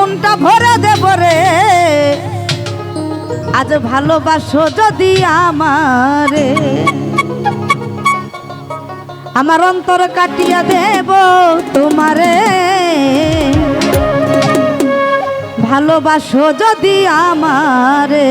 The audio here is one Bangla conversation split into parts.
মনটা ভরে দেব রে। আজ ভালোবাসো যদি আমারে। আমার অন্তর কাটিয়া দেব তোমারে। ভালোবাসো যদি আমারে।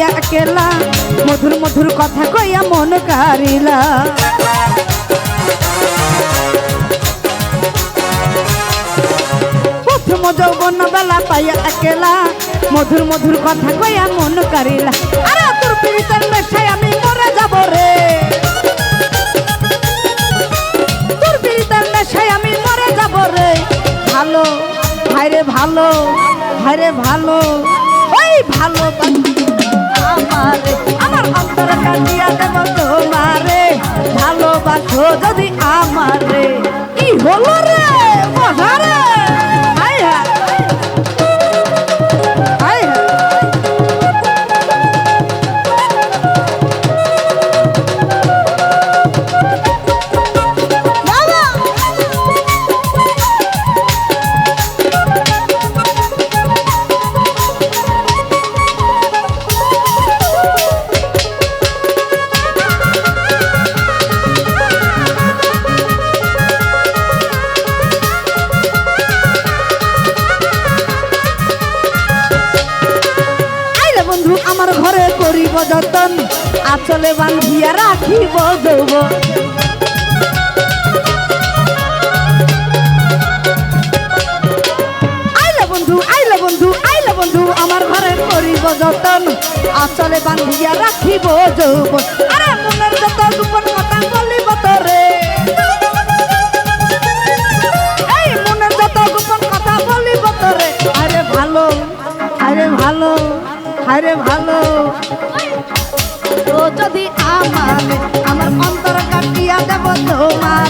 বেলা পাইয়া একেলা মধুর মধুর কথা কইয়া মন কারিলা। প্রথম যৌবন বেলা পাইয়া একেলা, মধুর মধুর কথা কইয়া মন কারিলা। আরে তোর পিড়িতের নেশায় আমি মরে যাব রে। তোর পিড়িতের নেশায় আমি মরে যাব রে। ভালো, ভাইরে ভালো ভাইরে ভালো। যদি রে কি হলো করিব যতন আচলে বান্ধিয়া রাখিব যৌব বন্ধু বন্ধু বন্ধু, আমার ঘরে করিব যতন আচলে বান্ধিয়া রাখিব যৌব আরে আরে ভালো। ও যদি আমার আমার অন্তর কাটিয়া দেব তোমারে।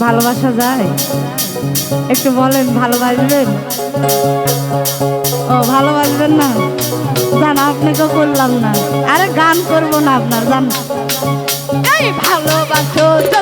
ভালোবাসা যায়? একটু বলেন, ভালোবাসবেন? ও, ভালোবাসবেন না? জান আপনাকে করলাম না। আরে, গান করব না আপনার, জান। ভালোবাসো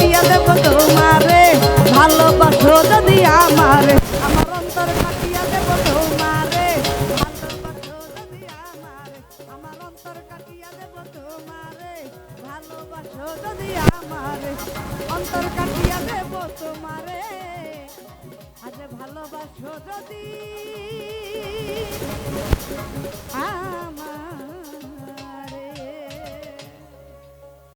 আজ ভালোবাসো যদি। আ